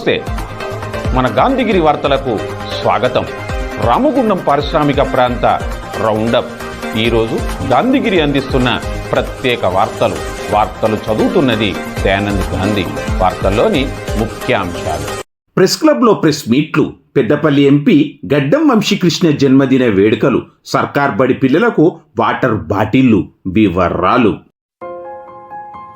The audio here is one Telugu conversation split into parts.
నమస్తే. మన గాంధీగిరి వార్తలకు స్వాగతం. రామగుండం పారిశ్రామిక ప్రాంత రౌండప్. ఈరోజు గాంధీగిరి అందిస్తున్న ప్రత్యేక వార్తలు. వార్తలు చదువుతున్నది దయానంద్ గాంధీ. వార్తల్లోని ముఖ్యాంశాలు. ప్రెస్ క్లబ్లో ప్రెస్ మీట్లు. పెద్దపల్లి ఎంపీ గడ్డం వంశీకృష్ణ జన్మదిన వేడుకలు. సర్కార్ బడి పిల్లలకు వాటర్ బాటిళ్ళు. వివరాలు.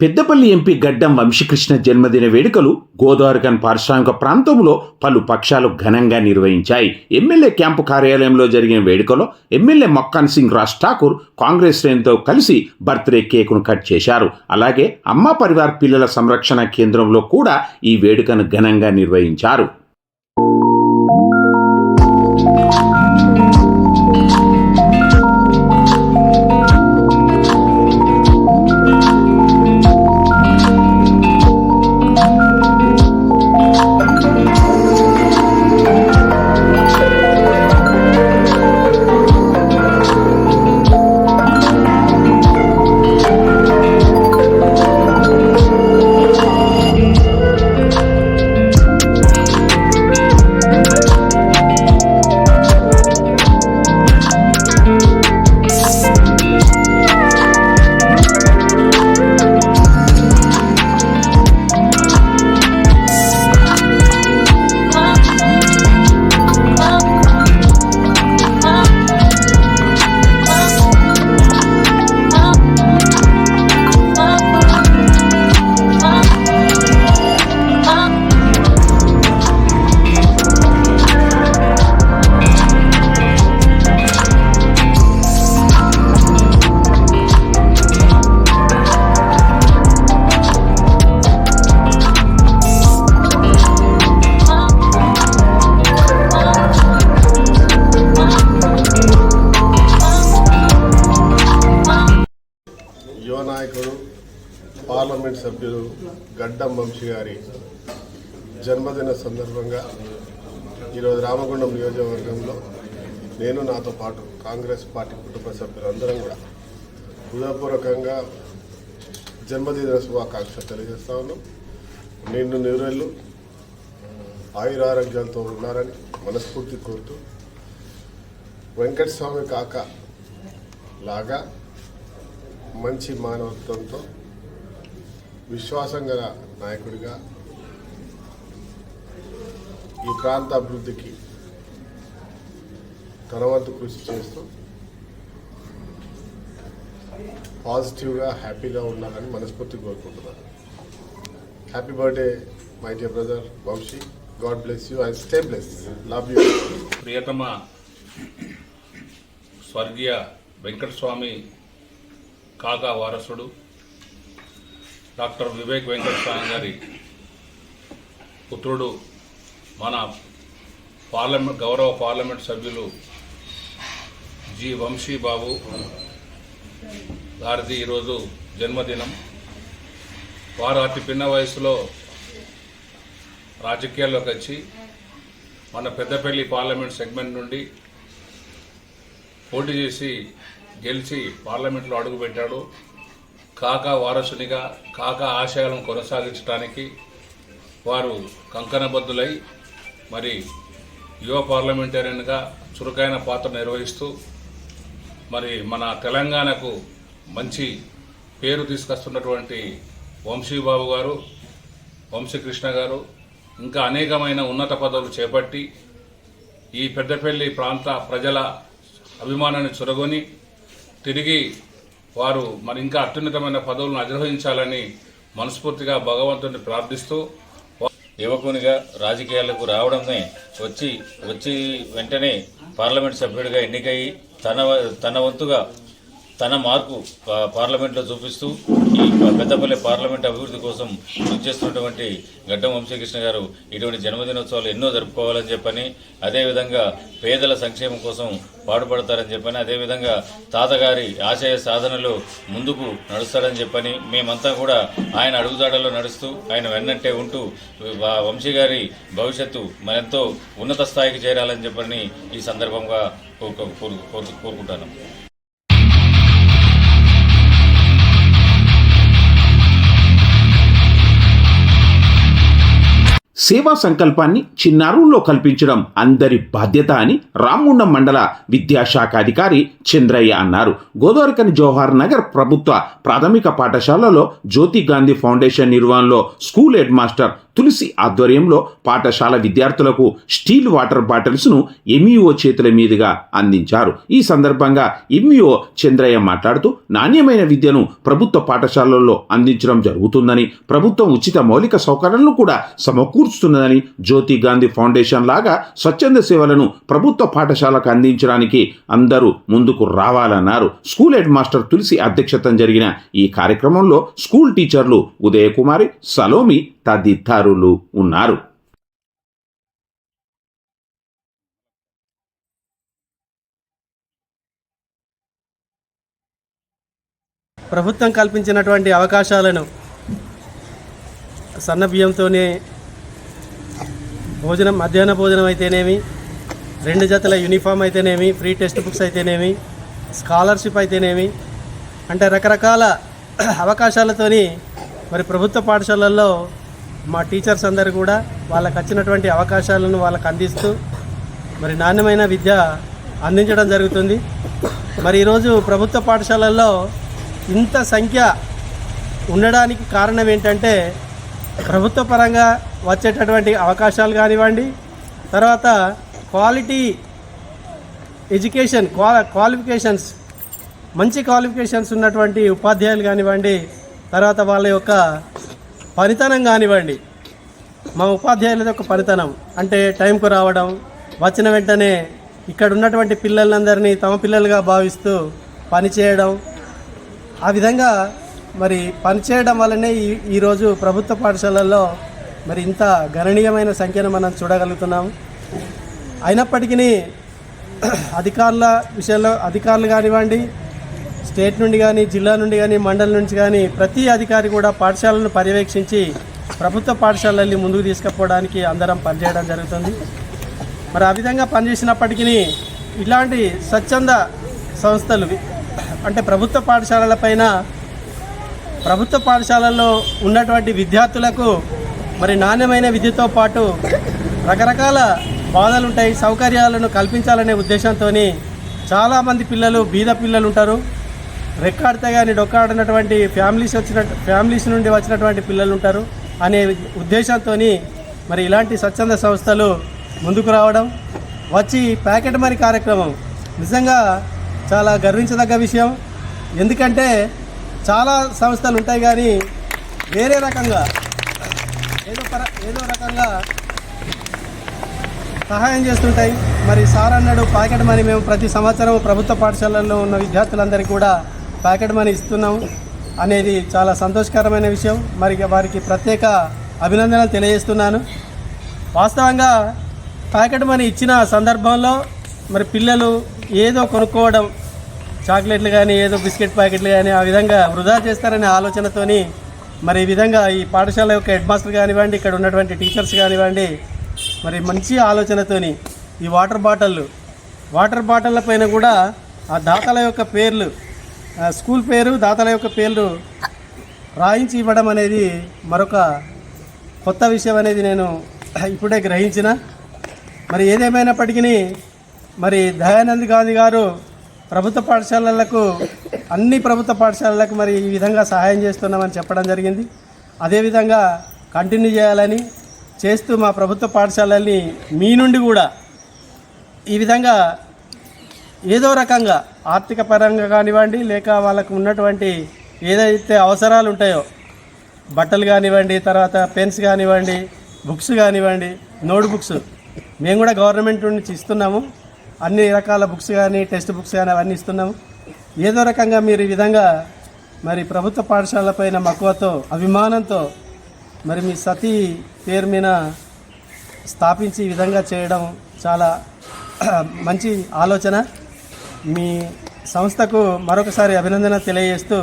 Peddapalli MP Gaddam Vamsikrishna జన్మదిన వేడుకలు గోదావరికన్ పారిశ్రామిక ప్రాంతంలో పలు పక్షాలు ఘనంగా నిర్వహించాయి. ఎమ్మెల్యే క్యాంపు కార్యాలయంలో జరిగిన వేడుకలో ఎమ్మెల్యే మక్కాన్ సింగ్ రాజ్ ఠాకూర్ కాంగ్రెస్ శ్రేణితో కలిసి బర్త్డే కేకును కట్ చేశారు. అలాగే అమ్మ పరివార్ పిల్లల సంరక్షణ కేంద్రంలో కూడా ఈ వేడుకను ఘనంగా నిర్వహించారు. సందర్భంగా ఈరోజు రామగుండం నియోజకవర్గంలో నేను నాతో పాటు కాంగ్రెస్ పార్టీ కుటుంబ సభ్యులందరం కూడా హృదయపూర్వకంగా జన్మదిన శుభాకాంక్షలు తెలియజేస్తా ఉన్నాం. నిన్ను నిరుళ్ళు ఆయురారోగ్యాలతో ఉన్నారని మనస్ఫూర్తి కోరుతూ వెంకటస్వామి కాక లాగా మంచి మానవత్వంతో విశ్వాసం గల నాయకుడిగా ఈ ప్రాంత అభివృద్ధికి తర్వాత కృషి చేస్తూ పాజిటివ్గా హ్యాపీగా ఉండాలని మనస్ఫూర్తి కోరుకుంటున్నాను. Happy birthday my dear brother Vamsi God bless you I stay bless love you ప్రియతమ స్వర్గీయ వెంకటస్వామి కాగా వారసుడు డాక్టర్ వివేక్ వెంకటస్వామి గారి పుత్రుడు మన పార్లమెంట్ గౌరవ పార్లమెంట్ సభ్యులు జి వంశీ బాబు గారిది ఈరోజు జన్మదినం. వారు అతి పిన్న వయసులో రాజకీయాల్లోకి వచ్చి మన పెద్దపల్లి పార్లమెంట్ సెగ్మెంట్ నుండి పోటీ చేసి గెలిచి పార్లమెంట్లో అడుగుపెట్టాడు కాకా వారసునిగా కాకా ఆశయాలను కొనసాగించడానికి వారు కంకణబద్ధులై మరి యువ పార్లమెంటేరియన్గా చురుకైన పాత్ర నిర్వహిస్తూ మరి మన తెలంగాణకు మంచి పేరు తీసుకొస్తున్నటువంటి వంశీబాబు గారు వంశీకృష్ణ గారు ఇంకా అనేకమైన ఉన్నత పదవులు చేపట్టి ఈ పెద్దపల్లి ప్రాంత ప్రజల అభిమానాన్ని చురగొని తిరిగి వారు మరి ఇంకా అత్యున్నతమైన పదవులను అధిరోహించాలని మనస్ఫూర్తిగా భగవంతుని ప్రార్థిస్తూ యువకునిగా రాజకీయాలకు రావడమే వచ్చి వచ్చి వెంటనే పార్లమెంట్ సభ్యుడిగా ఎన్నికయి తన తన వంతుగా తన మార్పు పార్లమెంట్లో చూపిస్తూ ఈ పెద్దపల్లి పార్లమెంట్ అభివృద్ధి కోసం కృషి చేస్తున్నటువంటి గడ్డం వంశీకృష్ణ గారు ఇటువంటి జన్మదినోత్సవాలు ఎన్నో జరుపుకోవాలని చెప్పని అదేవిధంగా పేదల సంక్షేమం కోసం పాటుపడతారని చెప్పని అదేవిధంగా తాతగారి ఆశయ సాధనలో ముందుకు నడుస్తాడని చెప్పని మేమంతా కూడా ఆయన అడుగుదాడలో నడుస్తూ ఆయన వెన్నంటే ఉంటూ వంశీ గారి భవిష్యత్తు మరెంతో ఉన్నత స్థాయికి చేరాలని చెప్పని ఈ సందర్భంగా కోరుకో- కోరుకుంటాను సేవా సంకల్పాన్ని చిన్నారుల్లో కల్పించడం అందరి బాధ్యత అని రామగుండం మండల విద్యాశాఖ అధికారి చంద్రయ్య అన్నారు. గోదావరికని జవహర్ నగర్ ప్రభుత్వ ప్రాథమిక పాఠశాలలో జ్యోతి గాంధీ ఫౌండేషన్ నిర్వహణలో స్కూల్ హెడ్ మాస్టర్ తులసి ఆధ్వర్యంలో పాఠశాల విద్యార్థులకు స్టీల్ వాటర్ బాటిల్స్ను ఎంఈఓ చేతుల మీదుగా అందించారు. ఈ సందర్భంగా ఎంఈఓ చంద్రయ్య మాట్లాడుతూ నాణ్యమైన విద్యను ప్రభుత్వ పాఠశాలల్లో అందించడం జరుగుతుందని ప్రభుత్వం ఉచిత మౌలిక సౌకర్యాలను కూడా సమకూర్చుతున్నదని జ్యోతి గాంధీ ఫౌండేషన్ లాగా స్వచ్ఛంద సేవలను ప్రభుత్వ పాఠశాలకు అందించడానికి అందరూ ముందుకు రావాలన్నారు. స్కూల్ హెడ్ మాస్టర్ తులసి అధ్యక్షతన జరిగిన ఈ కార్యక్రమంలో స్కూల్ టీచర్లు ఉదయకుమారి సలోమి తదితరులు ఉన్నారు. ప్రభుత్వం కల్పించినటువంటి అవకాశాలను సన్నబియ్యంతోనే భోజనం మధ్యాహ్న భోజనం అయితేనేమి రెండు జతల యూనిఫామ్ అయితేనేమి ఫ్రీ టెక్స్ట్ బుక్స్ అయితేనేమి స్కాలర్షిప్ అయితేనేమి అంటే రకరకాల అవకాశాలతోని మరి ప్రభుత్వ పాఠశాలల్లో మా టీచర్స్ అందరు కూడా వాళ్ళకి వచ్చినటువంటి అవకాశాలను వాళ్ళకు అందిస్తూ మరి నాణ్యమైన విద్య అందించడం జరుగుతుంది. మరి ఈరోజు ప్రభుత్వ పాఠశాలల్లో ఇంత సంఖ్య ఉండడానికి కారణం ఏంటంటే ప్రభుత్వ పరంగా వచ్చేటటువంటి అవకాశాలు కానివ్వండి తర్వాత క్వాలిటీ ఎడ్యుకేషన్ క్వా క్వాలిఫికేషన్స్ మంచి క్వాలిఫికేషన్స్ ఉన్నటువంటి ఉపాధ్యాయులు కానివ్వండి తర్వాత వాళ్ళ యొక్క పనితనం కానివ్వండి. మా ఉపాధ్యాయులది ఒక పనితనం. అంటే టైంకు రావడం వచ్చిన వెంటనే ఇక్కడ ఉన్నటువంటి పిల్లలందరినీ తమ పిల్లలుగా భావిస్తూ పనిచేయడం ఆ విధంగా మరి పనిచేయడం వల్లనే ఈ ఈరోజు ప్రభుత్వ పాఠశాలల్లో మరి ఇంత గణనీయమైన సంఖ్యను మనం చూడగలుగుతున్నాం. అయినప్పటికీ అధికారుల విషయంలో అధికారులు కానివ్వండి స్టేట్ నుండి కానీ జిల్లా నుండి కానీ మండలం నుంచి కానీ ప్రతి అధికారి కూడా పాఠశాలను పర్యవేక్షించి ప్రభుత్వ పాఠశాలల్ని ముందుకు తీసుకుపోవడానికి అందరం పనిచేయడం జరుగుతుంది. మరి ఆ విధంగా పనిచేసినప్పటికీ ఇలాంటి స్వచ్ఛంద సంస్థలు అంటే ప్రభుత్వ పాఠశాలల పైన ప్రభుత్వ పాఠశాలల్లో ఉన్నటువంటి విద్యార్థులకు మరి నాణ్యమైన విద్యతో పాటు రకరకాల బాధలు ఉంటాయి సౌకర్యాలను కల్పించాలనే ఉద్దేశంతో చాలామంది పిల్లలు బీద పిల్లలు ఉంటారు రెక్కాడితే కానీ డొక్కాడినటువంటి ఫ్యామిలీస్ వచ్చిన ఫ్యామిలీస్ నుండి వచ్చినటువంటి పిల్లలు ఉంటారు అనే ఉద్దేశంతో మరి ఇలాంటి స్వచ్ఛంద సంస్థలు ముందుకు రావడం వచ్చి ప్యాకెట్ మనీ కార్యక్రమం. నిజంగా చాలా గర్వించదగ్గ విషయం. ఎందుకంటే చాలా సంస్థలు ఉంటాయి కానీ వేరే రకంగా ఏదో పర ఏదో రకంగా సహాయం చేస్తుంటాయి. మరి సార్ అన్నాడు ప్యాకెట్ మనీ మేము ప్రతి సంవత్సరం ప్రభుత్వ పాఠశాలల్లో ఉన్న విద్యార్థులందరికీ కూడా ప్యాకెట్ మనీ ఇస్తున్నాం అనేది చాలా సంతోషకరమైన విషయం. మరి వారికి ప్రత్యేక అభినందనలు తెలియజేస్తున్నాను. వాస్తవంగా ప్యాకెట్ మనీ ఇచ్చిన సందర్భంలో మరి పిల్లలు ఏదో కొనుక్కోవడం చాక్లెట్లు కానీ ఏదో బిస్కెట్ ప్యాకెట్లు కానీ ఆ విధంగా వృధా చేస్తారనే ఆలోచనతోని మరి ఈ విధంగా ఈ పాఠశాల యొక్క హెడ్ మాస్టర్ కానివ్వండి ఇక్కడ ఉన్నటువంటి టీచర్స్ కానివ్వండి మరి మంచి ఆలోచనతోని ఈ వాటర్ బాటిళ్ళు వాటర్ బాటిళ్ళ పైన కూడా ఆ దాతల యొక్క పేర్లు ఆ స్కూల్ పేరు దాతల యొక్క పేర్లు రాయించి ఇవ్వడం అనేది మరొక కొత్త విషయం అనేది నేను ఇప్పుడే గ్రహించిన. మరి ఏదేమైనప్పటికీ మరి దయానంద్ గాంధీ గారు ప్రభుత్వ పాఠశాలలకు అన్ని ప్రభుత్వ పాఠశాలలకు మరి ఈ విధంగా సహాయం చేస్తున్నామని చెప్పడం జరిగింది. అదేవిధంగా కంటిన్యూ చేయాలని చేస్తూ మా ప్రభుత్వ పాఠశాలల్ని మీ నుండి కూడా ఈ విధంగా ఏదో రకంగా ఆర్థిక పరంగా కానివ్వండి లేక వాళ్ళకు ఉన్నటువంటి ఏదైతే అవసరాలు ఉంటాయో బట్టలు కానివ్వండి తర్వాత పెన్స్ కానివ్వండి బుక్స్ కానివ్వండి నోట్ బుక్స్ మేము కూడా గవర్నమెంట్ నుంచి ఇస్తున్నాము. అన్ని రకాల బుక్స్ కానీ టెక్స్ట్ బుక్స్ కానీ అవన్నీ ఇస్తున్నాము. ఏదో రకంగా మీరు ఈ విధంగా మరి ప్రభుత్వ పాఠశాలపైన మక్కువతో అభిమానంతో మరి మీ సతీ పేరు మీద స్థాపించి ఈ విధంగా చేయడం చాలా మంచి ఆలోచన. మీ సంస్థకు మరొకసారి అభినందన తెలియజేస్తూ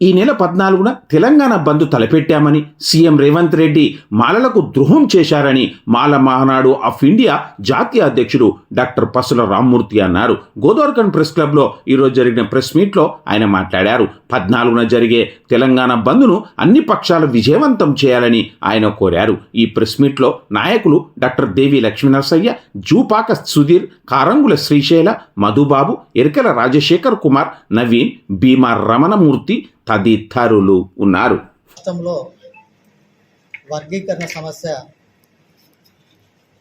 ఈ నెల పద్నాలుగున తెలంగాణ బంద్ తలపెట్టామని సీఎం రేవంత్ రెడ్డి మాలలకు ద్రోహం చేశారని మాల మహానాడు ఆఫ్ ఇండియా జాతీయ అధ్యక్షుడు డాక్టర్ పసుల రామ్మూర్తి అన్నారు. గోదావరికన్ ప్రెస్ క్లబ్లో ఈరోజు జరిగిన ప్రెస్ మీట్లో ఆయన మాట్లాడారు. పద్నాలుగున జరిగే తెలంగాణ బంద్ను అన్ని పక్షాలు విజయవంతం చేయాలని ఆయన కోరారు. ఈ ప్రెస్ మీట్లో నాయకులు డాక్టర్ దేవి లక్ష్మీనరసయ్య జూపాక సుధీర్ కారంగుల శ్రీశైల మధుబాబు ఎరికల రాజశేఖర్ కుమార్ నవీన్ భీమా రమణమూర్తి తదితరులు ఉన్నారు. వర్గీకరణ సమస్య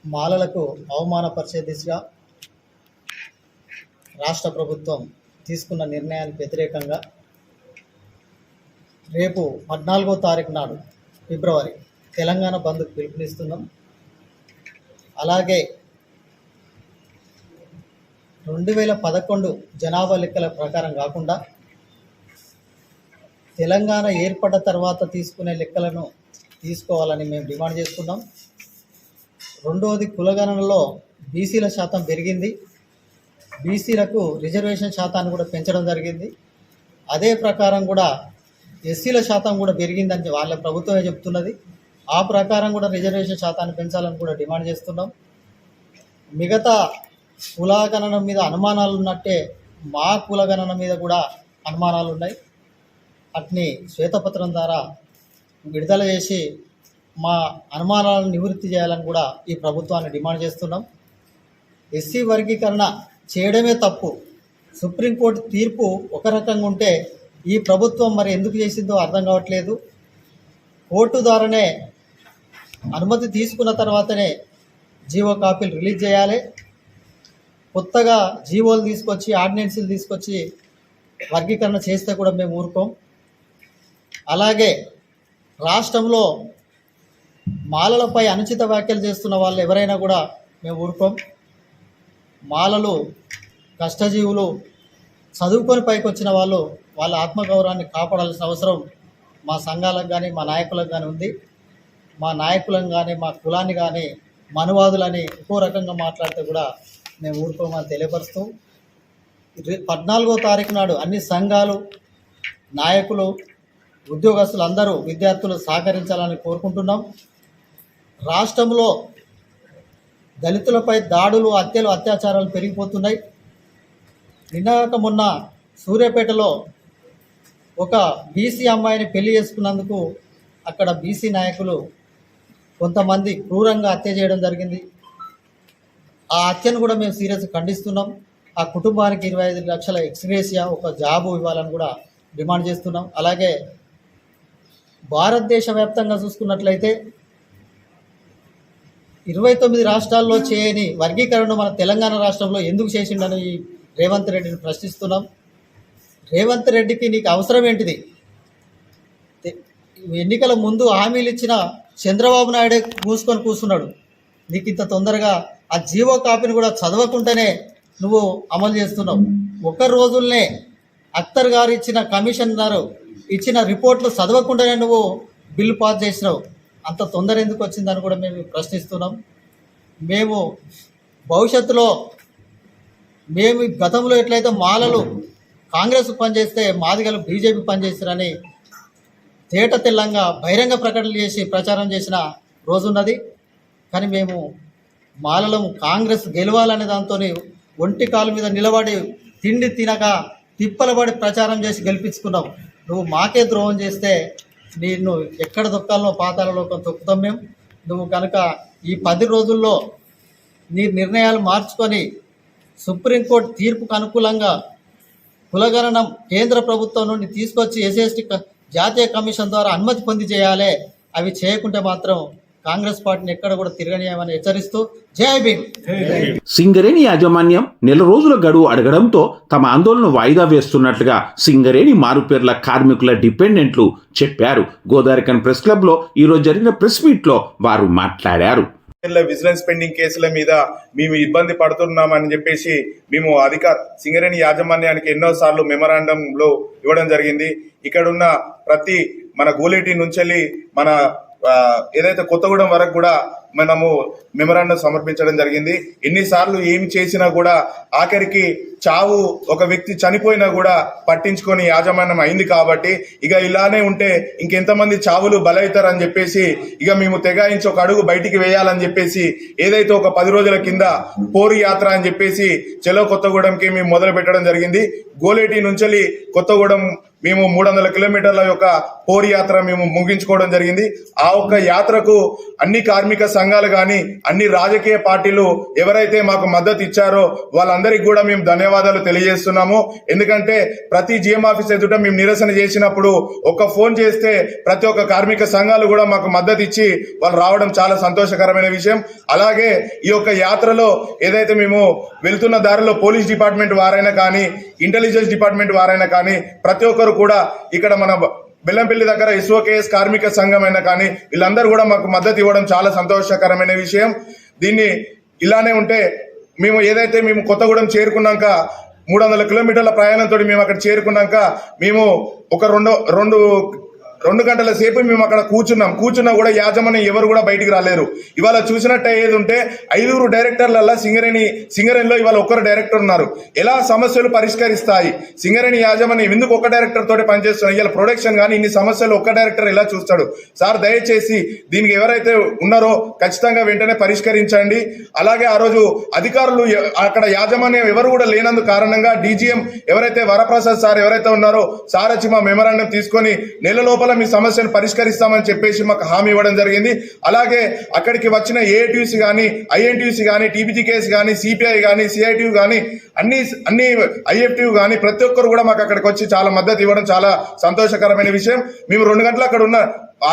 మాలలకు అవమానపరిచే దిశగా రాష్ట్ర ప్రభుత్వం తీసుకున్న నిర్ణయానికి వ్యతిరేకంగా రేపు పద్నాలుగో తారీఖు నాడు ఫిబ్రవరి తెలంగాణ బంద్కు పిలుపునిస్తున్నాం. అలాగే రెండు వేల పదకొండు జనాభా లెక్కల ప్రకారం కాకుండా తెలంగాణ ఏర్పడ్డ తర్వాత తీసుకునే లెక్కలను తీసుకోవాలని మేము డిమాండ్ చేస్తున్నాం. రెండవది కులగణనలో బీసీల శాతం పెరిగింది. బీసీలకు రిజర్వేషన్ శాతాన్ని కూడా పెంచడం జరిగింది. అదే ప్రకారం కూడా ఎస్సీల శాతం కూడా పెరిగిందని వాళ్ళ ప్రభుత్వమే చెప్తున్నది. ఆ ప్రకారం కూడా రిజర్వేషన్ శాతాన్ని పెంచాలని కూడా డిమాండ్ చేస్తున్నాం. మిగతా కులగణన మీద అనుమానాలు ఉన్నట్టే మా కులగణన మీద కూడా అనుమానాలు ఉన్నాయి. అట్ని శ్వేతపత్రం ద్వారా విడుదల చేసి మా అనుమానాలను నివృత్తి చేయాలని కూడా ఈ ప్రభుత్వాన్ని డిమాండ్ చేస్తున్నాం. ఎస్సీ వర్గీకరణ చేయడమే తప్పు. సుప్రీంకోర్టు తీర్పు ఒక రకంగా ఉంటే ఈ ప్రభుత్వం మరి ఎందుకు చేసిందో అర్థం కావట్లేదు. కోర్టు ద్వారానే అనుమతి తీసుకున్న తర్వాతనే జీవో కాపీలు రిలీజ్ చేయాలి. కొత్తగా జీవోలు తీసుకొచ్చి ఆర్డినెన్సులు తీసుకొచ్చి వర్గీకరణ చేస్తే కూడా మేము ఊరుకోం. అలాగే రాష్ట్రంలో మాలలపై అనుచిత వ్యాఖ్యలు చేస్తున్న వాళ్ళు ఎవరైనా కూడా మేము ఊరుకోం. మాలలు కష్టజీవులు చదువుకొని పైకి వచ్చిన వాళ్ళు వాళ్ళ ఆత్మగౌరవాన్ని కాపాడాల్సిన అవసరం మా సంఘాలకు కానీ మా నాయకులకు కానీ ఉంది. మా నాయకులను కానీ మా కులాన్ని కానీ మనువాదులని ఇంకో రకంగా మాట్లాడితే కూడా మేము ఊరుకోమని తెలియపరుస్తూ పద్నాలుగో తారీఖు నాడు అన్ని సంఘాలు నాయకులు ఉద్యోగస్తులు అందరూ విద్యార్థులు సహకరించాలని కోరుకుంటున్నాం. రాష్ట్రంలో దళితులపై దాడులు హత్యలు అత్యాచారాలు పెరిగిపోతున్నాయి. నిన్నగాక మొన్న సూర్యాపేటలో ఒక బీసీ అమ్మాయిని పెళ్ళి చేసుకున్నందుకు అక్కడ బీసీ నాయకులు కొంతమంది క్రూరంగా హత్య చేయడం జరిగింది. ఆ హత్యను కూడా మేము సీరియస్గా ఖండిస్తున్నాం. ఆ కుటుంబానికి ఇరవై ఐదు లక్షల ఎక్స్గ్రేసియా ఒక జాబు ఇవ్వాలని కూడా డిమాండ్ చేస్తున్నాం. అలాగే భారతదేశ వ్యాప్తంగా చూసుకున్నట్లయితే ఇరవై తొమ్మిది రాష్ట్రాల్లో చేయని వర్గీకరణ మన తెలంగాణ రాష్ట్రంలో ఎందుకు చేసిండని ఈ రేవంత్ రెడ్డిని ప్రశ్నిస్తున్నాం. రేవంత్ రెడ్డికి నీకు అవసరం ఏంటిది? ఎన్నికల ముందు హామీలు ఇచ్చిన చంద్రబాబు నాయుడే మూసుకొని కూర్చున్నాడు. నీకు ఇంత తొందరగా ఆ జీవో కాపీని కూడా చదవకుండానే నువ్వు అమలు చేస్తున్నావు. ఒక రోజుల్నే అఖ్తర్ గారు ఇచ్చిన కమిషనర్ ఇచ్చిన రిపోర్ట్లు చదవకుండానే నువ్వు బిల్లు పాస్ చేసినావు. అంత తొందర ఎందుకు వచ్చిందని కూడా మేము ప్రశ్నిస్తున్నాం. మేము భవిష్యత్తులో మేము గతంలో ఎట్లయితే మాలలు కాంగ్రెస్ పనిచేస్తే మాదిగలు బీజేపీ పనిచేస్తారని తేట తెల్లంగా బహిరంగ ప్రకటనలు చేసి ప్రచారం చేసిన రోజున్నది. కానీ మేము మాలలము కాంగ్రెస్ గెలవాలనే దాంతో ఒంటి కాలు మీద నిలబడి తిండి తినక తిప్పలబడి ప్రచారం చేసి గెలిపించుకున్నావు నువ్వు మాకే ద్రోహం చేస్తే నిన్ను ఎక్కడ దొక్కాలనో పాతాలలో తొక్కుతాం మేము. నువ్వు కనుక ఈ పది రోజుల్లో నీ నిర్ణయాలు మార్చుకొని సుప్రీంకోర్టు తీర్పుకు అనుకూలంగా కులగణనం కేంద్ర ప్రభుత్వం నుండి తీసుకొచ్చి ఎస్ఎస్టీ జాతీయ కమిషన్ ద్వారా అనుమతి పొంది చేయాలి అవి చేయకుంటే మాత్రం కాంగ్రెస్ పార్టీని ఎక్కడ కూడా తిరగనీయమని హెచ్చరిస్తూ జై భీమ్. సింగరేణి యాజమాన్యం నెల రోజుల గడువు అడగడంతో తమ ఆందోళన వాయిదా వేస్తున్నట్లుగా సింగరేణి మారుపేర్ల కార్మికుల డిపెండెంట్లు చెప్పారు. గోదావరికన్ ప్రెస్ క్లబ్లో ఈరోజు జరిగిన ప్రెస్ మీట్లో వారు మాట్లాడారు. విజిలెన్స్ పెండింగ్ కేసుల మీద మేము ఇబ్బంది పడుతున్నామని చెప్పేసి మేము అధికార సింగరేణి యాజమాన్యానికి ఎన్నో సార్లు మెమరాండంలో ఇవ్వడం జరిగింది. ఇక్కడ ఉన్న ప్రతి మన గోలేటి నుంచి మన ఏదైతే కొత్తగూడెం వరకు కూడా మనము మెమరాండం సమర్పించడం జరిగింది. ఎన్నిసార్లు ఏమి చేసినా కూడా ఆఖరికి చావు ఒక వ్యక్తి చనిపోయినా కూడా పట్టించుకొని యాజమాన్యం అయింది కాబట్టి ఇక ఇలానే ఉంటే ఇంకెంతమంది చావులు బలవుతారని చెప్పేసి ఇక మేము తెగాయించి ఒక అడుగు బయటికి వేయాలని చెప్పేసి ఏదైతే ఒక పది రోజుల కింద పోరు యాత్ర అని చెప్పేసి చెలో కొత్తగూడెంకి మేము మొదలు పెట్టడం జరిగింది. గోలేటి నుంచి కొత్తగూడెం మేము మూడు వందల కిలోమీటర్ల యొక్క పోరు యాత్ర మేము ముగించుకోవడం జరిగింది. ఆ ఒక్క యాత్రకు అన్ని కార్మిక సంఘాలు కానీ అన్ని రాజకీయ పార్టీలు ఎవరైతే మాకు మద్దతు ఇచ్చారో వాళ్ళందరికీ కూడా మేము ధన్యవాదాలు తెలియజేస్తున్నాము. ఎందుకంటే ప్రతి జిఎం ఆఫీస్ ఎదుట మేము నిరసన చేసినప్పుడు ఒక ఫోన్ చేస్తే ప్రతి ఒక్క కార్మిక సంఘాలు కూడా మాకు మద్దతు ఇచ్చి వాళ్ళు రావడం చాలా సంతోషకరమైన విషయం. అలాగే ఈ యొక్క యాత్రలో ఏదైతే మేము వెళ్తున్న దారిలో పోలీస్ డిపార్ట్మెంట్ వారైనా కానీ ఇంటెలిజెన్స్ డిపార్ట్మెంట్ వారైనా కానీ ప్రతి ఒక్కరు కూడా ఇక్కడ మన బెల్లంపల్లి దగ్గర ఎస్ఓకేఎస్ కార్మిక సంఘం అయినా కానీ వీళ్ళందరూ కూడా మాకు మద్దతు ఇవ్వడం చాలా సంతోషకరమైన విషయం. దీన్ని ఇలానే ఉంటే మేము ఏదైతే మేము కొత్తగూడెం చేరుకున్నాక మూడు వందల కిలోమీటర్ల ప్రయాణంతో మేము అక్కడ చేరుకున్నాక మేము ఒక రెండు రెండు రెండు గంటల సేపు మేము అక్కడ కూర్చున్నాం. కూర్చున్నా కూడా యాజమాన్యం ఎవరు కూడా బయటికి రాలేరు. ఇవాళ చూసినట్టు ఏది ఉంటే ఐదుగురు డైరెక్టర్లల్లా సింగరేణి సింగరేణిలో ఇవాళ ఒక్కరు డైరెక్టర్ ఉన్నారు. ఎలా సమస్యలు పరిష్కరిస్తాయి? సింగరేణి యాజమాన్యం ఎందుకు ఒక డైరెక్టర్ తోటి పనిచేస్తున్నాయి ఇవాళ ప్రొడక్షన్ కానీ ఇన్ని సమస్యలు ఒక్క డైరెక్టర్ ఎలా చూస్తాడు? సార్ దయచేసి దీనికి ఎవరైతే ఉన్నారో ఖచ్చితంగా వెంటనే పరిష్కరించండి. అలాగే ఆ రోజు అధికారులు అక్కడ యాజమాన్యం ఎవరు కూడా లేనందు కారణంగా డీజీఎం ఎవరైతే వరప్రసాద్ సార్ ఎవరైతే ఉన్నారో సార్ వచ్చి మా మెమరాండం తీసుకొని నెల లోపల మీ సమస్యను పరిష్కరిస్తామని చెప్పేసి మాకు హామీ ఇవ్వడం జరిగింది. అలాగే అక్కడికి వచ్చిన ఏఐటీయూసీ కానీ ఐఎన్టీయూసీ కానీ టీబీజీకేఎస్ కానీ సిపిఐ కానీ సిఐటియు కానీ అన్ని అన్ని ఐఎఫ్టియు కానీ ప్రతి ఒక్కరు కూడా మాకు అక్కడికి వచ్చి చాలా మద్దతు ఇవ్వడం చాలా సంతోషకరమైన విషయం. మేము రెండు గంటలు అక్కడ ఉన్న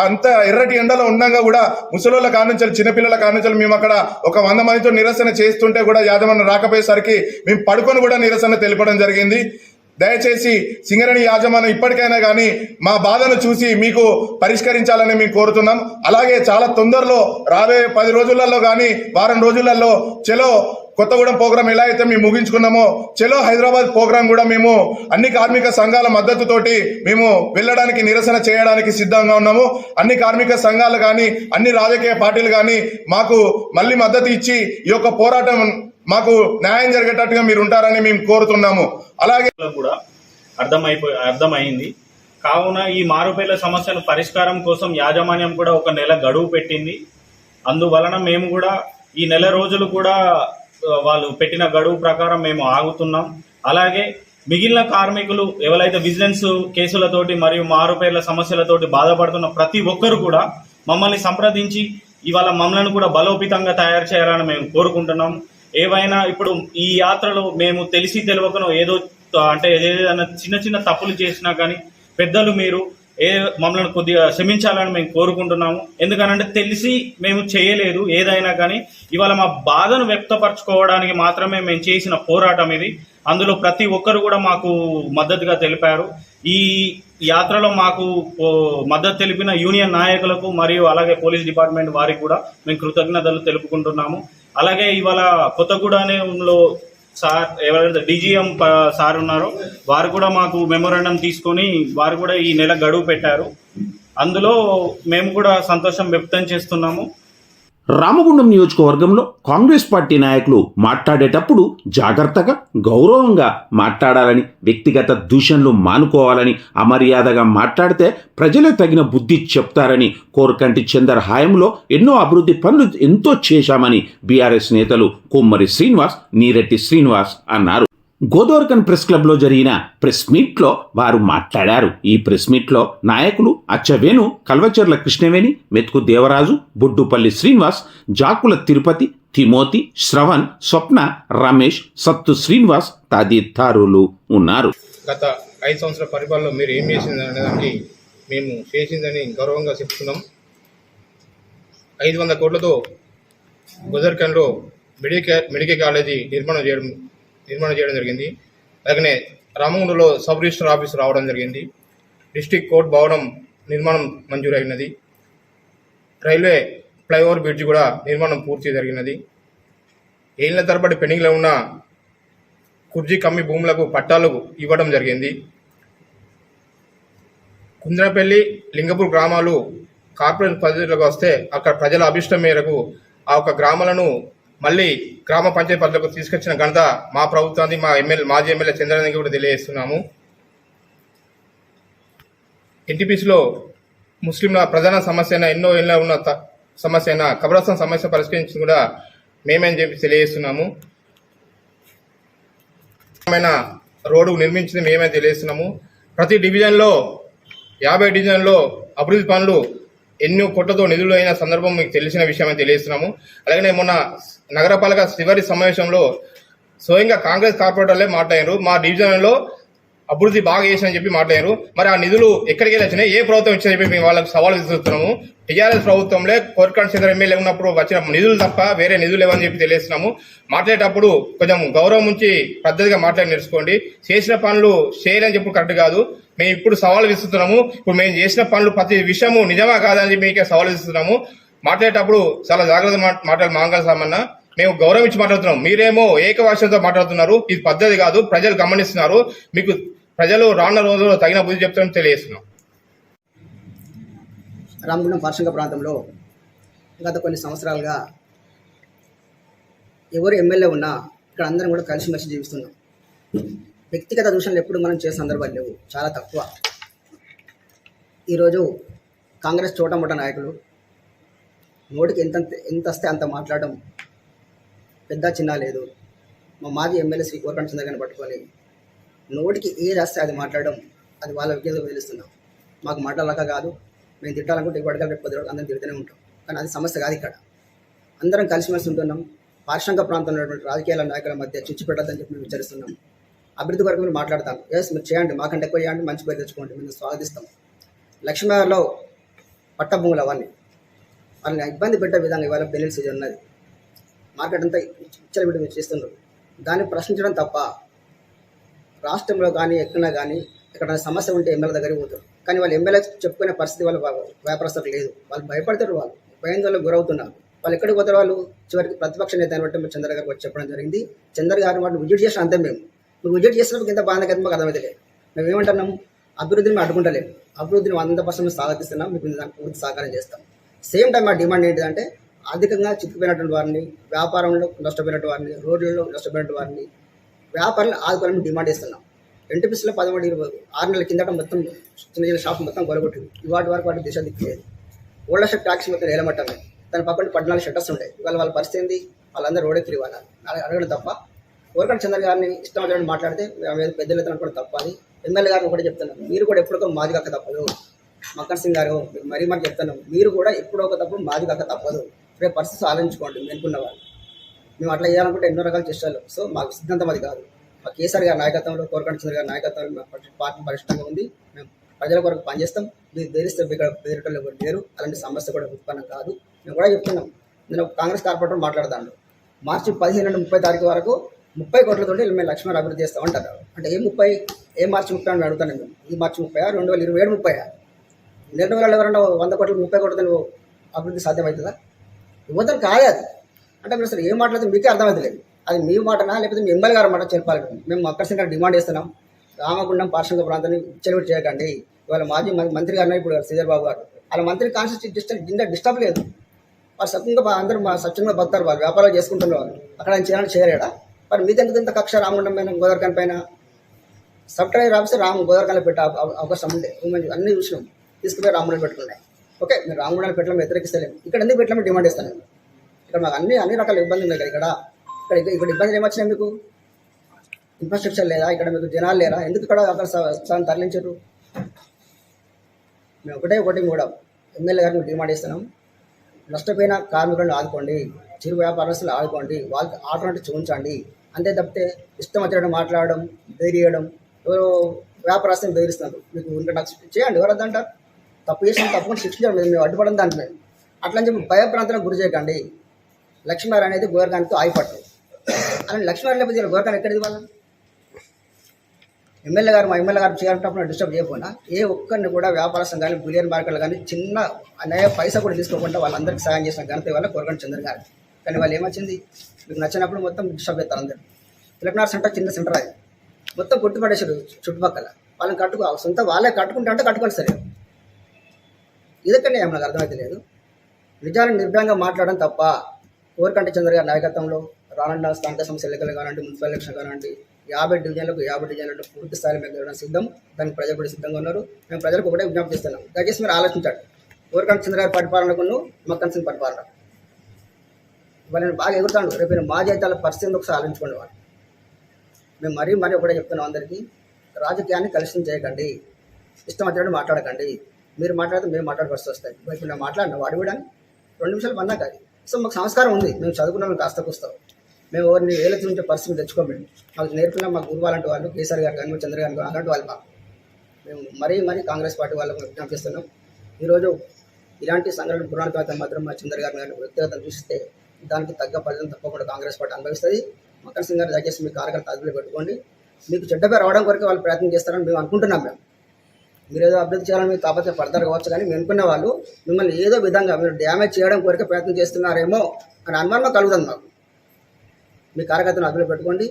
అంత ఎర్రటి ఎండలో ఉండగా కూడా ముసలోళ్ళ కానుంచాలి చిన్నపిల్లల కానుంచాలి మేము అక్కడ ఒక వంద మందితో నిరసన చేస్తుంటే కూడా యాజమాన్యం రాకపోయేసరికి మేము పడుకొని కూడా నిరసన తెలపడం జరిగింది. దయచేసి సింగరేణి యాజమాన్యం ఇప్పటికైనా కానీ మా బాధను చూసి మీకు పరిష్కరించాలని మేము కోరుతున్నాం. అలాగే చాలా తొందరలో రాబోయే పది రోజులలో కానీ వారం రోజులలో చెలో కొత్తగూడెం ప్రోగ్రాం ఎలా అయితే మేము ముగించుకున్నామో చెలో హైదరాబాద్ ప్రోగ్రాం కూడా మేము అన్ని కార్మిక సంఘాల మద్దతుతోటి మేము వెళ్ళడానికి నిరసన చేయడానికి సిద్ధంగా ఉన్నాము. అన్ని కార్మిక సంఘాలు కానీ అన్ని రాజకీయ పార్టీలు కానీ మాకు మళ్ళీ మద్దతు ఇచ్చి ఈ యొక్క పోరాటం మాకు న్యాయం జరిగేటట్టుగా మీరు ఉంటారని మేము కోరుతున్నాము. అలాగే కూడా అర్థమైపో అర్థమైంది. కావున ఈ మారుపేర్ల సమస్యను పరిష్కారం కోసం యాజమాన్యం కూడా ఒక నెల గడువు పెట్టింది. అందువలన మేము కూడా ఈ నెల రోజులు కూడా వాళ్ళు పెట్టిన గడువు ప్రకారం మేము ఆగుతున్నాం. అలాగే మిగిలిన కార్మికులు ఎవరైతే విజిలెన్స్ కేసులతోటి మరియు మారుపేర్ల సమస్యలతోటి బాధపడుతున్న ప్రతి ఒక్కరు కూడా మమ్మల్ని సంప్రదించి ఇవాళ మమ్మల్ని కూడా బలోపేతంగా తయారు చేయాలని మేము కోరుకుంటున్నాం. ఏవైనా ఇప్పుడు ఈ యాత్రలో మేము తెలిసి తెలియకనో ఏదో అంటే ఏదైనా చిన్న చిన్న తప్పులు చేసినా కానీ పెద్దలు మీరు ఏ మమ్మల్ని కొద్దిగా క్షమించాలని మేము కోరుకుంటున్నాము. ఎందుకనంటే తెలిసి మేము చేయలేదు ఏదైనా కానీ. ఇవాళ మా బాధను వ్యక్తపరచుకోవడానికి మాత్రమే మేము చేసిన పోరాటం ఇది. అందులో ప్రతి ఒక్కరు కూడా మాకు మద్దతుగా తెలిపారు. ఈ యాత్రలో మాకు మద్దతు తెలిపిన యూనియన్ నాయకులకు మరియు అలాగే పోలీస్ డిపార్ట్మెంట్ వారికి కూడా మేము కృతజ్ఞతలు తెలుపుకుంటున్నాము. అలాగే ఇవాళ కొత్తగూడెంలో సార్ ఎవరైతే డీజీఎం సార్ ఉన్నారో వారు కూడా మాకు మెమోరాండం తీసుకొని వారు కూడా ఈ నెల గడువు పెట్టారు. అందులో మేము కూడా సంతోషం వ్యక్తం చేస్తున్నాము. రామగుండం నియోజకవర్గంలో కాంగ్రెస్ పార్టీ నాయకులు మాట్లాడేటప్పుడు జాగ్రత్తగా గౌరవంగా మాట్లాడాలని వ్యక్తిగత దూషణలు మానుకోవాలని అమర్యాదగా మాట్లాడితే ప్రజలే తగిన బుద్ధి చెప్తారని కోరకంటి చందర్ హాయంలో ఎన్నో అభివృద్ధి పనులు ఎంతో చేశామని బీఆర్ఎస్ నేతలు కొమ్మరి శ్రీనివాస్ నీరెట్టి శ్రీనివాస్ అన్నారు. గోదోర్కన్ ప్రెస్ క్లబ్లో జరిగిన ప్రెస్ మీట్లో వారు మాట్లాడారు. ఈ ప్రెస్ మీట్లో నాయకులు అచ్చవేణు కల్వచర్ల కృష్ణవేణి మెతుకు దేవరాజు బొడ్డుపల్లి శ్రీనివాస్ జాకుల తిరుపతి తిమోతి శ్రవణ్ స్వప్న రమేష్ సత్తు శ్రీనివాస్ తదితరులు ఉన్నారు. గత ఐదు సంవత్సరాల పరిపాలనలో మీరు ఏం చేసింది అనేదానికి మేము చేసిందని గౌరవంగా చెప్తున్నాం ఐదు వందల కోట్లతో గుజర్ఖండ్లో మెడికల్ మెడికల్ కాలేజీ నిర్మాణం చేయడం నిర్మాణం చేయడం జరిగింది. అలాగనే రామగుండలో సబ్ రిజిస్టర్ ఆఫీస్ రావడం జరిగింది. డిస్టిక్ కోర్ట్ భవనం నిర్మాణం మంజూరైనది. రైల్వే ఫ్లైఓవర్ బ్రిడ్జ్ కూడా నిర్మాణం పూర్తి జరిగినది. ఏళ్ళ తరబడి పెండింగ్లో ఉన్న కుర్జీ కమ్మి భూములకు పట్టాలు ఇవ్వడం జరిగింది. కుంద్రపల్లి లింగపూర్ గ్రామాలు కార్పొరేట్ పరిధిలోకి వస్తే అక్కడ ప్రజల అభిష్టం మేరకు ఆ యొక్క గ్రామాలను మళ్ళీ గ్రామ పంచాయతీ పరిధిలోకి తీసుకొచ్చిన ఘనత మా ప్రభుత్వాన్ని మా ఎమ్మెల్యే మాజీ ఎమ్మెల్యే చంద్రని కూడా తెలియజేస్తున్నాము. ఎన్టీపీసీలో ముస్లింల ప్రధాన సమస్య అయిన ఎన్నో ఏళ్ళ ఉన్న త- సమస్య అయిన కబ్రస్థాన్ సమస్య పరిష్కరించి కూడా మేమేం చెప్పి తెలియజేస్తున్నాము. రోడ్డు నిర్మించింది మేమే తెలియజేస్తున్నాము. ప్రతి డివిజన్లో యాభై డివిజన్లో అభివృద్ధి పనులు ఎన్నో కోట్లతో నిధులు అయిన సందర్భం మీకు తెలిసిన విషయమే తెలియజేస్తున్నాము. అలాగనే మొన్న నగరపాలక చివరి సమావేశంలో స్వయంగా కాంగ్రెస్ కార్పొరేటర్లే మాట్లాడారు మా డివిజన్లో అభివృద్ధి బాగా చేసిన చెప్పి మాట్లాడారు. మరి ఆ నిధులు ఎక్కడికి వెళ్ళి వచ్చినాయి? ఏ ప్రభుత్వం ఇచ్చిన చెప్పి మేము వాళ్ళకి సవాల్ విస్తున్నాము టీఆర్ఎస్ ప్రభుత్వంలో కోరికాండ్ చంద్ర ఎమ్మెల్యే ఉన్నప్పుడు వచ్చిన నిధులు తప్ప వేరే నిధులు లేవని చెప్పి తెలియజేస్తున్నాము. మాట్లాడేటప్పుడు కొంచెం గౌరవం ఉంచి పద్ధతిగా మాట్లాడి నేర్చుకోండి. చేసిన పనులు చేయలేని చెప్పి కరెక్ట్ కాదు. మేము ఇప్పుడు సవాల్ విస్తున్నాము ఇప్పుడు మేము చేసిన పనులు ప్రతి విషయము నిజమా కాదని చెప్పి మీకే సవాల్ విస్తున్నాము మాట్లాడేటప్పుడు చాలా జాగ్రత్త మాట్లాడాలి మాంగళ సామన్న. మేము గౌరవించి మాట్లాడుతున్నాం. మీరేమో ఏకవాసంతో మాట్లాడుతున్నారు. ఇది పద్ధతి కాదు. ప్రజలు గమనిస్తున్నారు. మీకు ప్రజలు రానున్న రోజుల్లో తగిన బుద్ధి చెప్తారని తెలియజేస్తున్నాం. రామగుండం పారిశ్రామిక ప్రాంతంలో గత కొన్ని సంవత్సరాలుగా ఎవరు ఎమ్మెల్యే ఉన్నా ఇక్కడ అందరం కూడా కలిసిమెలిసి జీవిస్తున్నాం. వ్యక్తిగత దూషణలు ఎప్పుడు మనం చేసే సందర్భాలు లేవు. చాలా తక్కువ. ఈరోజు కాంగ్రెస్ చోటమొట నాయకులు నోటికి ఎంత ఎంత వస్తే అంత మాట్లాడడం పెద్ద చిన్న లేదు. మా మాజీ ఎమ్మెల్యే శ్రీ కోరకండ చంద్రగారిని పట్టుకొని నోటికి ఏది రాస్తే అది మాట్లాడడం అది వాళ్ళ విజ్ఞతకు వదిలిస్తున్నాం మాకు మాట్లాడలేక కాదు. మేము తిట్టాలనుకుంటే ఇప్పటికీ రేపు పది రోజులు అందరం తిడుతూనే ఉంటాం. కానీ అది సమస్య కాదు ఇక్కడ. అందరం కలిసిమెలిసి ఉంటున్నాం. పారిశ్రామిక ప్రాంతంలో ఉన్నటువంటి రాజకీయాల నాయకుల మధ్య చిచ్చు పెట్టద్దని చెప్పి మేము విచారిస్తున్నాం అభివృద్ధి వరకు మీరు మాట్లాడతాం. ఎస్ మీరు చేయండి. మాకంటే ఎక్కువ చేయండి. మంచి పేరు తెచ్చుకోండి. మేము స్వాగతిస్తాం. లక్ష్మీనగర్లో పట్టభూములు అవన్నీ. వాళ్ళని ఇబ్బంది పెట్టే విధంగా ఇవాళ పెళ్ళి సీజన్ ఉన్నది. మార్కెట్ అంతా ఇచ్చలవిడి మీరు చేస్తున్నారు. దాన్ని ప్రశ్నించడం తప్ప రాష్ట్రంలో కానీ ఎక్కడైనా కానీ ఎక్కడ సమస్య ఉంటే ఎమ్మెల్యే దగ్గరికి పోతారు. కానీ వాళ్ళు ఎమ్మెల్యే చెప్పుకునే పరిస్థితి వాళ్ళ వ్యాపారస్తులకు లేదు. వాళ్ళు భయపడతారు వాళ్ళు. భయాందోళనకు గురవుతున్నారు. వాళ్ళు ఎక్కడికి పోతారు వాళ్ళు? చివరికి ప్రతిపక్ష నేత అని బట్టి చంద్ర గారికి వచ్చి చెప్పడం జరిగింది. చంద్ర గారు వాళ్ళు విజిట్ చేసిన అంతే మేము. నువ్వు విజిట్ చేసినప్పుడు ఎంత బాధ కదా మాకు అర్థమైతే లేదు మేము ఏమంటున్నాం? అభివృద్ధిని మేము అడ్డుకుంటలేము. అభివృద్ధిని వంద పర్సెంట్ సాధిస్తున్నాం. మీకు దానికి పూర్తి సహకారం చేస్తాం. సేమ్ టైం మా డిమాండ్ ఏంటిదంటే అధికంగా చిక్కుపోయినటువంటి వారిని వ్యాపారంలో నష్టపోయినటువంటి వారిని రోడ్లలో నష్టపోయినటువంటి వారిని వ్యాపారాలు ఆదుకోవాలని డిమాండ్ చేస్తున్నాం. ఎన్టీపీసీలో పదమూడు ఇరవై ఆరు నెలల కిందట మొత్తం చిన్న చిన్న షాప్ మొత్తం కొలగొట్టింది ఇవాటి వరకు వాటి దిశ దిక్కులేదు ఓల్డ్ షర్ట్ ట్యాక్సీ మొత్తం నేలమట్టాలి. దాని పక్కన పద్నాలుగు షట్టర్స్ ఉంటాయి. ఇవాళ వాళ్ళ పరిస్థితి ఏంది? వాళ్ళందరూ రోడే తిరిగి వాళ్ళు అడగడం తప్ప. కోరకండ చంద్ర గారిని ఇష్టం వచ్చినట్టు మాట్లాడితే ఆమె పెద్దలు ఎత్తున కూడా తప్ప ఎమ్మెల్యే గారిని కూడా చెప్తున్నాం మీరు కూడా ఎప్పుడో మాది కాక తప్పదు. మక్కర్ సింగ్ గారు మరీ మాకు చెప్తున్నాం మీరు కూడా ఎప్పుడో ఒక తప్పుడు మాది కాక తప్పదు. రేపు పరిస్థితి ఆలోచించుకోండి. మెనుకున్న వాళ్ళు. మేము అట్లా చేయాలనుకుంటే ఎన్నో రకాల చేష్టాలు. సో మాకు సిద్ధాంతం అది కాదు. మా కేసీఆర్ గారి నాయకత్వంలో కోరకండ చంద్ర గారి నాయకత్వంలో మా పార్టీ- పరిష్టంగా ఉంది. మేము ప్రజల కొరకు పనిచేస్తాం. మీరు బెదిరిస్తే ఇక్కడ బెదిరటం ఎవరు లేరు. అలాంటి సమస్య కూడా ఉత్పన్నం కాదు. మేము కూడా చెప్తున్నాం. నేను కాంగ్రెస్ కార్పొరేటర్ మాట్లాడతాను. మార్చి పదిహేను నుండి ముప్పై తారీఖు వరకు ముప్పై కోట్లతో మేము లక్ష్మణ అభివృద్ధి చేస్తాం అంటారు. అంటే ఏ ముప్పై ఏ మార్చి ముప్పై అని అడుగుతాను మేము ఈ మార్చి ముప్పై రెండు వేల ఇరవై ఏడు ముప్పై రెండు వేల ఎవరన్నా వంద కోట్లు ముప్పై కోట్లతో అభివృద్ధి సాధ్యమవుతుందా? యువతలు కాదు అది. అంటే మీరు అసలు ఏం మాట్లాడితే మీకే అర్థమవుతలేదు అది మీ మాటనా లేకపోతే మీ ఎమ్మెల్యే గారు మాట చెప్పాలి. మేము అక్కడ డిమాండ్ చేస్తున్నాం. రామగుండం పారిశ్రామిక ప్రాంతాన్ని చెలవిడి చేయకండి. ఇవాళ మాజీ మంత్రి గారు ఇప్పుడు శ్రీధర్ బాబు గారు. వాళ్ళ మంత్రి కాన్స్టిట్యూట్ డిస్టర్బ్ కింద డిస్టర్బ్ లేదు. వాళ్ళు సత్యంగా అందరూ మా సత్యంగా బతారు వాళ్ళు. వ్యాపారాలు చేసుకుంటున్నారు వాళ్ళు. అక్కడ ఆయన చేయాలని చేయలేడా? మరి మీద ఎంత కక్ష రామగుండం పైన గోదావరికాన్ పైన? సబ్ ట్రైనర్ ఆఫీసర్ రామ్ గోదావరికాన్లో పెట్టే అవకాశం ఉండే అన్ని విషయం తీసుకుపోయి రామగుండం పెట్టుకున్నాయి. ఓకే మీరు రామగుండాలు పెట్టడం వ్యతిరేకిస్తలేము ఇక్కడ ఎందుకు పెట్టడం డిమాండ్ చేస్తాను నేను ఇక్కడ మాకు అన్ని అన్ని రకాల ఇబ్బందులు ఉన్నాయి కదా ఇక్కడ ఇక్కడ ఇక్కడ ఇబ్బందులు ఏమొచ్చినాయి మీకు? ఇన్ఫ్రాస్ట్రక్చర్ లేదా? ఇక్కడ మీకు జనాలు లేరా? ఎందుకు ఇక్కడ అక్కడ స- సగం తరలించారు? మేము ఒకటే ఒకటి కూడా ఎమ్మెల్యే గారిని డిమాండ్ చేస్తున్నాం. నష్టపోయిన కార్మికులను ఆదుకోండి. చిరు వ్యాపారస్తులు ఆదుకోండి. వాళ్ళకి ఆటోనట్టు చూపించండి. అంతే తప్పితే ఇష్టం వచ్చినట్టు మాట్లాడడం బెదిరియడం ఎవరో వ్యాపారస్తుని బెదిరిస్తున్నారు. మీకు ఇంకా నాకు చేయండి. ఎవరు అంటారు తప్పు చేసిన తప్పకుండా శిక్షించడం మేము అడ్డుపడడం దాంట్లో. అట్లని అని చెప్పి భయప్రాంతాలకు గురి చేయకండి. లక్ష్మీవారి అనేది గోరకానికి ఆగిపట్టు అలా లక్ష్మీవారి లేకపోతే గోరకాన్ని ఎక్కడిది వాళ్ళని ఎమ్మెల్యే గారు మా ఎమ్మెల్యే గారు చేయాలంటే డిస్టర్బ్ చేయకుండా ఏ ఒక్కరిని కూడా వ్యాపార సంఘాలు బులియన్ మార్కెట్లు కానీ చిన్న అన్నయ్య పైసా కూడా తీసుకోకుండా వాళ్ళందరికీ సాయం చేసిన ఘనత వల్ల కోరకండి చంద్ర గారు. కానీ వాళ్ళు ఏమొచ్చింది? మీకు నచ్చినప్పుడు మొత్తం డిస్టర్బ్ చేస్తారు అందరు. తెలంగాణ సెంటర్ చిన్న సెంటర్ అది. మొత్తం కొట్టుపడేసారు చుట్టుపక్కల. వాళ్ళని కట్టుకో సొంత వాళ్ళే కట్టుకుంటా అంటే కట్టుకోండి సరే. ఇదక్కడనే మనకు అర్థమైతే లేదు. నిజాన్ని నిర్భయంగా మాట్లాడడం తప్ప కోరికంటి చంద్ర గారి నాయకత్వంలో రానున్న స్థానిక సంస్థ ఎన్నికలు కానివ్వండి మున్సిపల్ ఎలక్షన్ కానివ్వండి యాభై డివిజన్లకు యాభై డివిజన్లకు పూర్తి స్థాయిలో మేము గెలవడం సిద్ధం. దానికి ప్రజలు కూడా సిద్ధంగా ఉన్నారు. మేము ప్రజలకు ఒకటే విజ్ఞప్తి ఇస్తున్నాం దయచేసి మీరు ఆలోచించండి. కోరికంటి చంద్ర గారి పరిపాలనకును మక్కన్ సింగ్ పరిపాలన. నేను బాగా ఎగురుతాను. రేపు నేను మా జీతాల పరిస్థితిని ఒకసారి ఆలోచించుకోండి వాళ్ళు మేము మరీ మరీ ఒకటే చెప్తున్నాం అందరికీ రాజకీయాన్ని కలుషితం చేయకండి. ఇష్టం వచ్చినట్టు మాట్లాడకండి. మీరు మాట్లాడితే మేము మాట్లాడవలసి వస్తాయి. ఇప్పుడు నేను మాట్లాడిన వాడు కూడా రెండు నిమిషాలు పన్నా కాదు సో మాకు సంస్కారం ఉంది. మేము చదువుకున్నాం కాస్త పుస్తకం మేము ఎవరిని వేల నుంచి పరిస్థితి తెచ్చుకోమండి. మాకు నేర్పిన మా గురువు అలాంటి వాళ్ళు కేసీఆర్ గారు కానీ చంద్ర గారు కానీ అలాంటి వాళ్ళు మాకు. మేము మరీ మరీ కాంగ్రెస్ పార్టీ వాళ్ళకు విజ్ఞాపిస్తున్నాం. చేస్తున్నాం ఈరోజు ఇలాంటి సంఘటన పురాణాత్మక మాత్రం మా చంద్ర గారిని కానీ వ్యక్తిగతం చూస్తే దానికి తగ్గ ఫలితం తప్పకుండా కాంగ్రెస్ పార్టీ అనుభవిస్తుంది. మకర్ సింగ్ గారు దయచేసి మీ కార్యకర్త అదుపులో పెట్టుకోండి. మీకు చెడ్డ పేరు రావడం కొరకు వాళ్ళు ప్రయత్నం చేస్తారని మేము అనుకుంటున్నాం మేము. మీరు ఏదో అభివృద్ధి చేయాలని మీకు కాకపోతే పడతారు కావచ్చు కానీ మేము వాళ్ళు మిమ్మల్ని ఏదో విధంగా మీరు డ్యామేజ్ చేయడం కోరిక ప్రయత్నం చేస్తున్నారేమో అని అనుమానం కలుగుతుంది మాకు. మీ కార్యకర్తను అదుపులో పెట్టుకోండి.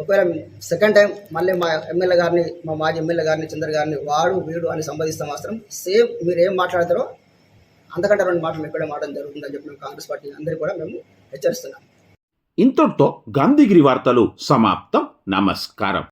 ఒకవేళ సెకండ్ టైం మళ్ళీ మా ఎమ్మెల్యే గారిని మా మాజీ ఎమ్మెల్యే గారిని చంద్ర గారిని వాడు వీడు అని సంబోధిస్తే మాత్రం సేమ్ మీరు ఏం మాట్లాడతారో అంతకంటే రెండు మాటలు ఎక్కడే మాట్లాడడం జరుగుతుందని చెప్పి మేము కాంగ్రెస్ పార్టీ అందరికీ కూడా మేము హెచ్చరిస్తున్నాం. ఇంతటితో గాంధీగిరి వార్తలు సమాప్తం. నమస్కారం.